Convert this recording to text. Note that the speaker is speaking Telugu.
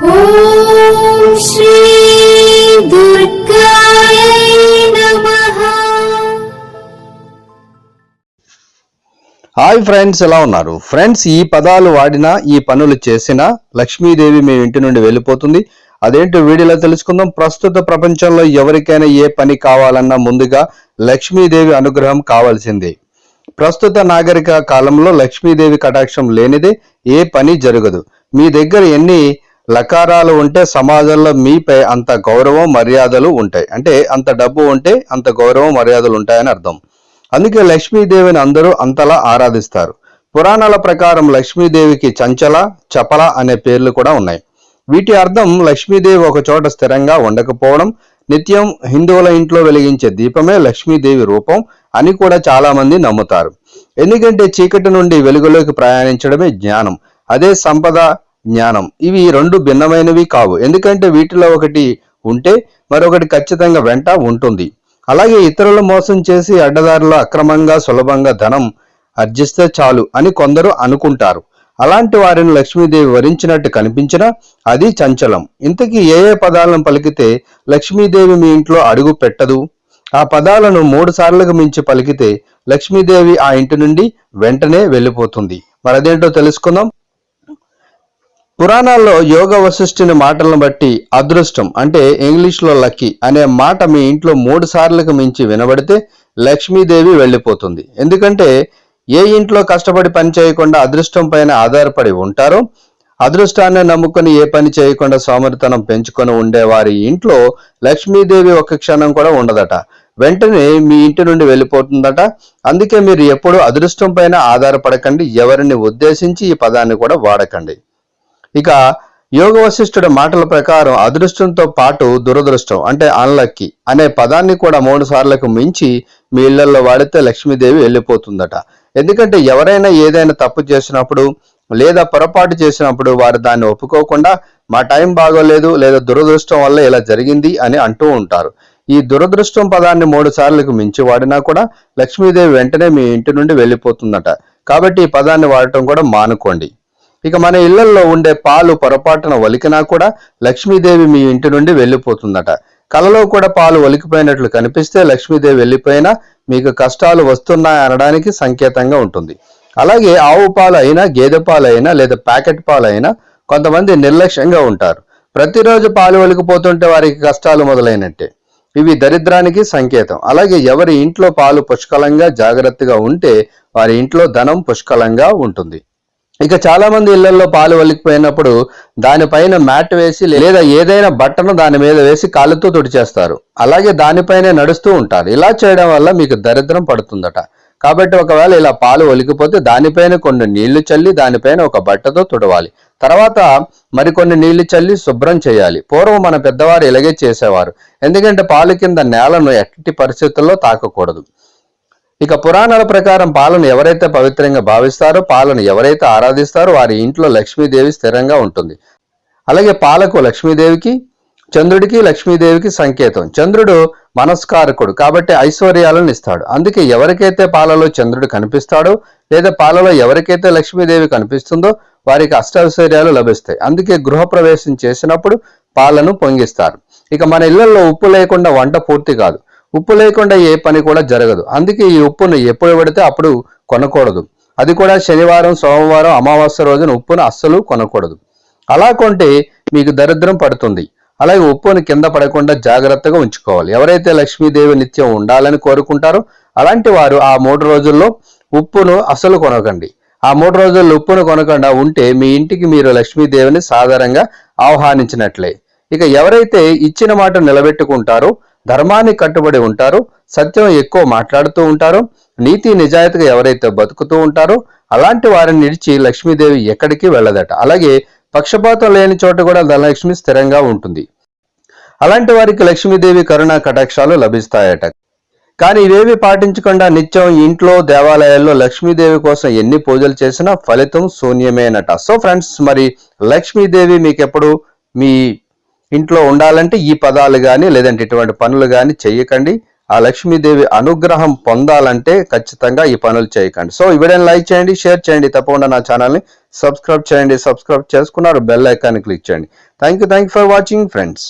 హాయ్ ఫ్రెండ్స్ ఎలా ఉన్నారు? ఫ్రెండ్స్ ఈ పదాలు వాడినా ఈ పనులు చేసినా లక్ష్మీదేవి మీ ఇంటి నుండి వెళ్ళిపోతుంది. అదేంటో వీడియోలో తెలుసుకుందాం. ప్రస్తుత ప్రపంచంలో ఎవరికైనా ఏ పని కావాలన్నా ముందుగా లక్ష్మీదేవి అనుగ్రహం కావాల్సిందే. ప్రస్తుత నాగరిక కాలంలో లక్ష్మీదేవి కటాక్షం లేనిదే ఏ పని జరగదు. మీ దగ్గర ఎన్ని లకారాలు ఉంటే సమాజంలో మీపై అంత గౌరవం మర్యాదలు ఉంటాయి. అంటే అంత డబ్బు ఉంటే అంత గౌరవం మర్యాదలు ఉంటాయని అర్థం. అందుకే లక్ష్మీదేవిని అందరూ అంతలా ఆరాధిస్తారు. పురాణాల ప్రకారం లక్ష్మీదేవికి చంచల చపల అనే పేర్లు కూడా ఉన్నాయి. వీటి అర్థం లక్ష్మీదేవి ఒక చోట స్థిరంగా ఉండకపోవడం నిత్యం హిందువుల ఇంట్లో వెలిగించే దీపమే లక్ష్మీదేవి రూపం అని కూడా చాలామంది నమ్ముతారు. ఎందుకంటే చీకటి నుండి వెలుగులోకి ప్రయాణించడమే జ్ఞానం. అదే సంపద జ్ఞానం. ఇవి రెండు భిన్నమైనవి కావు. ఎందుకంటే వీటిలో ఒకటి ఉంటే మరొకటి ఖచ్చితంగా వెంట ఉంటుంది. అలాగే ఇతరులు మోసం చేసి అడ్డదారులు అక్రమంగా సులభంగా ధనం అర్జిస్తే చాలు అని కొందరు అనుకుంటారు. అలాంటి వారిని లక్ష్మీదేవి వరించినట్టు కనిపించినా అది చంచలం. ఇంతకీ ఏ ఏ పదాలను పలికితే లక్ష్మీదేవి మీ ఇంట్లో అడుగు పెట్టదు? ఆ పదాలను మూడు సార్లకు మించి పలికితే లక్ష్మీదేవి ఆ ఇంటి నుండి వెంటనే వెళ్ళిపోతుంది. మరదేంటో తెలుసుకుందాం. పురాణాల్లో యోగ వశిష్ఠుని మాటలను బట్టి అదృష్టం అంటే ఇంగ్లీష్లో లక్కీ అనే మాట మీ ఇంట్లో మూడు సార్లకు మించి వినబడితే లక్ష్మీదేవి వెళ్ళిపోతుంది. ఎందుకంటే ఏ ఇంట్లో కష్టపడి పని చేయకుండా అదృష్టం పైన ఆధారపడి ఉంటారో అదృష్టాన్ని నమ్ముకొని ఏ పని చేయకుండా సోమరితనం పెంచుకొని ఉండే వారి ఇంట్లో లక్ష్మీదేవి ఒక క్షణం కూడా ఉండదట. వెంటనే మీ ఇంటి నుండి వెళ్ళిపోతుందట. అందుకే మీరు ఎప్పుడూ అదృష్టం పైన ఆధారపడకండి. ఎవరిని ఉద్దేశించి ఈ పదాన్ని కూడా వాడకండి. ఇక యోగ వశిష్ఠుడి మాటల ప్రకారం అదృష్టంతో పాటు దురదృష్టం అంటే అన్లక్కీ అనే పదాన్ని కూడా మూడు సార్లకు మించి మీ ఇళ్ళలో వాడితే లక్ష్మీదేవి వెళ్ళిపోతుందట. ఎందుకంటే ఎవరైనా ఏదైనా తప్పు చేసినప్పుడు లేదా పొరపాటు చేసినప్పుడు వారు దాన్ని ఒప్పుకోకుండా మా టైం బాగోలేదు లేదా దురదృష్టం వల్ల ఇలా జరిగింది అని అంటూ ఉంటారు. ఈ దురదృష్టం పదాన్ని మూడు సార్లకు మించి వాడినా కూడా లక్ష్మీదేవి వెంటనే మీ ఇంటి నుండి వెళ్ళిపోతుందట. కాబట్టి ఈ పదాన్ని వాడటం కూడా మానుకోండి. ఇక మన ఇళ్ళలో ఉండే పాలు పొరపాటున ఒలికినా కూడా లక్ష్మీదేవి మీ ఇంటి నుండి వెళ్ళిపోతుందట. కలలో కూడా పాలు ఒలికిపోయినట్లు కనిపిస్తే లక్ష్మీదేవి వెళ్ళిపోయినా మీకు కష్టాలు వస్తున్నాయి అనడానికి సంకేతంగా ఉంటుంది. అలాగే ఆవు పాలు అయినా గేదె పాలు అయినా లేదా ప్యాకెట్ పాలు అయినా కొంతమంది నిర్లక్ష్యంగా ఉంటారు. ప్రతిరోజు పాలు ఒలికిపోతుంటే వారికి కష్టాలు మొదలైనట్టే. ఇవి దరిద్రానికి సంకేతం. అలాగే ఎవరి ఇంట్లో పాలు పుష్కలంగా జాగ్రత్తగా ఉంటే వారి ఇంట్లో ధనం పుష్కలంగా ఉంటుంది. ఇక చాలా మంది ఇళ్ళలో పాలు వలికిపోయినప్పుడు దానిపైన మ్యాట్ వేసి లేదా ఏదైనా బట్టను దాని మీద వేసి కాళ్ళతో తుడిచేస్తారు. అలాగే దానిపైనే నడుస్తూ ఉంటారు. ఇలా చేయడం వల్ల మీకు దరిద్రం పడుతుందట. కాబట్టి ఒకవేళ ఇలా పాలు ఒలికిపోతే దానిపైన కొన్ని నీళ్ళు చల్లి దానిపైన ఒక బట్టతో తుడవాలి. తర్వాత మరికొన్ని నీళ్ళు చల్లి శుభ్రం చేయాలి. పూర్వం మన పెద్దవారు ఇలాగే చేసేవారు. ఎందుకంటే పాలు కింద నేలను ఎట్టి పరిస్థితుల్లో తాకకూడదు. ఇక పురాణాల ప్రకారం పాలను ఎవరైతే పవిత్రంగా భావిస్తారో పాలను ఎవరైతే ఆరాధిస్తారో వారి ఇంట్లో లక్ష్మీదేవి స్థిరంగా ఉంటుంది. అలాగే పాలకు లక్ష్మీదేవికి చంద్రుడికి లక్ష్మీదేవికి సంకేతం. చంద్రుడు మనస్కారకుడు కాబట్టి ఐశ్వర్యాలను ఇస్తాడు. అందుకే ఎవరికైతే పాలలో చంద్రుడు కనిపిస్తాడో లేదా పాలలో ఎవరికైతే లక్ష్మీదేవి కనిపిస్తుందో వారికి అష్టైశ్వర్యాలు లభిస్తాయి. అందుకే గృహప్రవేశం చేసినప్పుడు పాలను పొంగిస్తారు. ఇక మన ఇళ్ళలో ఉప్పు లేకుండా వంట పూర్తి కాదు. ఉప్పు లేకుండా ఏ పని కూడా జరగదు. అందుకే ఈ ఉప్పును ఎప్పుడు పడితే అప్పుడు కొనకూడదు. అది కూడా శనివారం సోమవారం అమావాస్య రోజున ఉప్పును అస్సలు కొనకూడదు. అలా కొంటే మీకు దరిద్రం పడుతుంది. అలాగే ఉప్పును కింద పడకుండా జాగ్రత్తగా ఉంచుకోవాలి. ఎవరైతే లక్ష్మీదేవి నిత్యం ఉండాలని కోరుకుంటారో అలాంటి వారు ఆ మూడు రోజుల్లో ఉప్పును అసలు కొనకండి. ఆ మూడు రోజుల్లో ఉప్పును కొనకుండా ఉంటే మీ ఇంటికి మీరు లక్ష్మీదేవిని సాధారణంగా ఆహ్వానించినట్లే. ఇక ఎవరైతే ఇచ్చిన మాట నిలబెట్టుకుంటారో ధర్మాన్ని కట్టుబడి ఉంటారు సత్యం ఎక్కువ మాట్లాడుతూ ఉంటారు నీతి నిజాయితీగా ఎవరైతే బతుకుతూ ఉంటారో అలాంటి వారిని నిడిచి లక్ష్మీదేవి ఎక్కడికి వెళ్ళదట. అలాగే పక్షపాతం లేని చోట కూడా ధనలక్ష్మి స్థిరంగా ఉంటుంది. అలాంటి వారికి లక్ష్మీదేవి కరుణ కటాక్షాలు లభిస్తాయట. కానీ ఇవేవి పాటించకుండా నిత్యం ఇంట్లో దేవాలయాల్లో లక్ష్మీదేవి కోసం ఎన్ని పూజలు చేసినా ఫలితం శూన్యమేనట. సో ఫ్రెండ్స్ మరి లక్ష్మీదేవి మీకు ఎప్పుడు మీ ఇంట్లో ఉండాలంటే ఈ పదాలు కానీ లేదంటే ఇటువంటి పనులు కానీ చేయకండి. ఆ లక్ష్మీదేవి అనుగ్రహం పొందాలంటే ఖచ్చితంగా ఈ పనులు చేయకండి. సో ఈ వీడియోని లైక్ చేయండి షేర్ చేయండి తప్పకుండా నా ఛానల్ని సబ్స్క్రైబ్ చేయండి. సబ్స్క్రైబ్ చేసుకున్నారు బెల్ ఐకాన్ క్లిక్ చేయండి. Thank you thank you for watching friends.